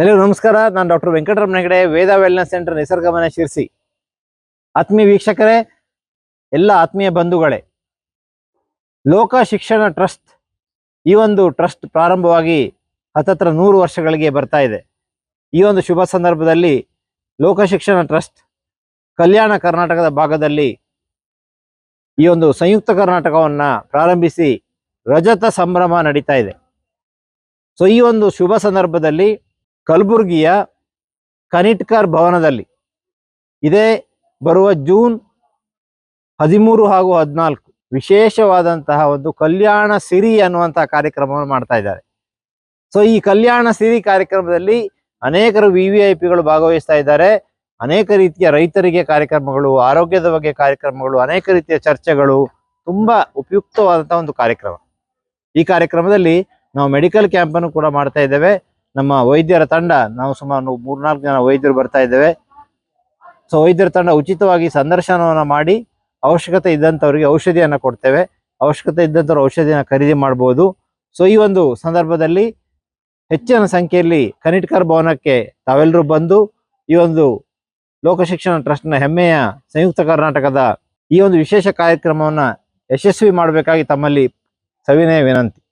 ಎಲ್ಲರಿಗೂ ನಮಸ್ಕಾರ. ನಾನು doctor Venkataramana Hegde Veda wellness centre Nisargamana Sirsi. ಆತ್ಮೀಯ ವೀಕ್ಷಕರೇ, ಎಲ್ಲ ಆತ್ಮೀಯ ಬಂಧುಗಳೇ, ಲೋಕ ಶಿಕ್ಷಣ ಟ್ರಸ್ಟ್ ಈ ಒಂದು ಟ್ರಸ್ಟ್ ಪ್ರಾರಂಭವಾಗಿ ಹತ್ತತ್ರ ನೂರು ವರ್ಷಗಳಿಗೆ ಬರ್ತಾ ಇದೆ. ಈ ಒಂದು ಶುಭ ಸಂದರ್ಭದಲ್ಲಿ ಲೋಕ ಶಿಕ್ಷಣ ಟ್ರಸ್ಟ್ ಕಲ್ಯಾಣ ಕರ್ನಾಟಕದ ಭಾಗದಲ್ಲಿ ಈ ಒಂದು ಸಂಯುಕ್ತ ಕರ್ನಾಟಕವನ್ನು ಪ್ರಾರಂಭಿಸಿ ರಜತ ಸಂಭ್ರಮ ನಡೀತಾ ಇದೆ. ಸೊ ಈ ಒಂದು ಶುಭ ಸಂದರ್ಭದಲ್ಲಿ ಕಲಬುರಗಿಯ ಕನಿಟ್ಕರ್ ಭವನದಲ್ಲಿ. ಇದೇ ಬರುವ ಜೂನ್ ಹದಿಮೂರು ಹಾಗೂ ಹದಿನಾಲ್ಕು ವಿಶೇಷವಾದಂತಹ ಒಂದು ಕಲ್ಯಾಣ ಸಿರಿ ಅನ್ನುವಂತಹ ಕಾರ್ಯಕ್ರಮವನ್ನು ಮಾಡ್ತಾ ಇದ್ದಾರೆ. ಸೊ ಈ ಕಲ್ಯಾಣ ಸಿರಿ ಕಾರ್ಯಕ್ರಮದಲ್ಲಿ ಅನೇಕರು ವಿ ವಿ ಐ ಪಿಗಳು ಭಾಗವಹಿಸ್ತಾ ಇದ್ದಾರೆ. ಅನೇಕ ರೀತಿಯ ರೈತರಿಗೆ ಕಾರ್ಯಕ್ರಮಗಳು, ಆರೋಗ್ಯದ ಬಗ್ಗೆ ಕಾರ್ಯಕ್ರಮಗಳು, ಅನೇಕ ರೀತಿಯ ಚರ್ಚೆಗಳು, ತುಂಬಾ ಉಪಯುಕ್ತವಾದಂತಹ ಒಂದು ಕಾರ್ಯಕ್ರಮ. ಈ ಕಾರ್ಯಕ್ರಮದಲ್ಲಿ ನಾವು ಮೆಡಿಕಲ್ ಕ್ಯಾಂಪನ್ನು ಕೂಡ ಮಾಡ್ತಾ ಇದ್ದೇವೆ. ನಮ್ಮ ವೈದ್ಯರ ತಂಡ, ನಾವು ಸುಮಾರು ಮೂರ್ನಾಲ್ಕು ಜನ ವೈದ್ಯರು ಬರ್ತಾ ಇದ್ದೇವೆ. ಸೊ ವೈದ್ಯರ ತಂಡ ಉಚಿತವಾಗಿ ಸಂದರ್ಶನವನ್ನು ಮಾಡಿ, ಅವಶ್ಯಕತೆ ಇದ್ದಂಥವ್ರಿಗೆ ಔಷಧಿಯನ್ನು ಕೊಡ್ತೇವೆ. ಅವಶ್ಯಕತೆ ಇದ್ದಂಥವ್ರು ಔಷಧಿಯನ್ನು ಖರೀದಿ ಮಾಡ್ಬೋದು. ಸೊ ಈ ಒಂದು ಸಂದರ್ಭದಲ್ಲಿ ಹೆಚ್ಚಿನ ಸಂಖ್ಯೆಯಲ್ಲಿ ಕನಿಟ್ಕರ್ ಭವನಕ್ಕೆ ತಾವೆಲ್ಲರೂ ಬಂದು, ಈ ಒಂದು ಲೋಕ ಶಿಕ್ಷಣ ಟ್ರಸ್ಟ್ನ ಹೆಮ್ಮೆಯ ಸಂಯುಕ್ತ ಕರ್ನಾಟಕದ ಈ ಒಂದು ವಿಶೇಷ ಕಾರ್ಯಕ್ರಮವನ್ನು ಯಶಸ್ವಿ ಮಾಡಬೇಕಾಗಿ ತಮ್ಮಲ್ಲಿ ಸವಿನಯ ವಿನಂತಿ.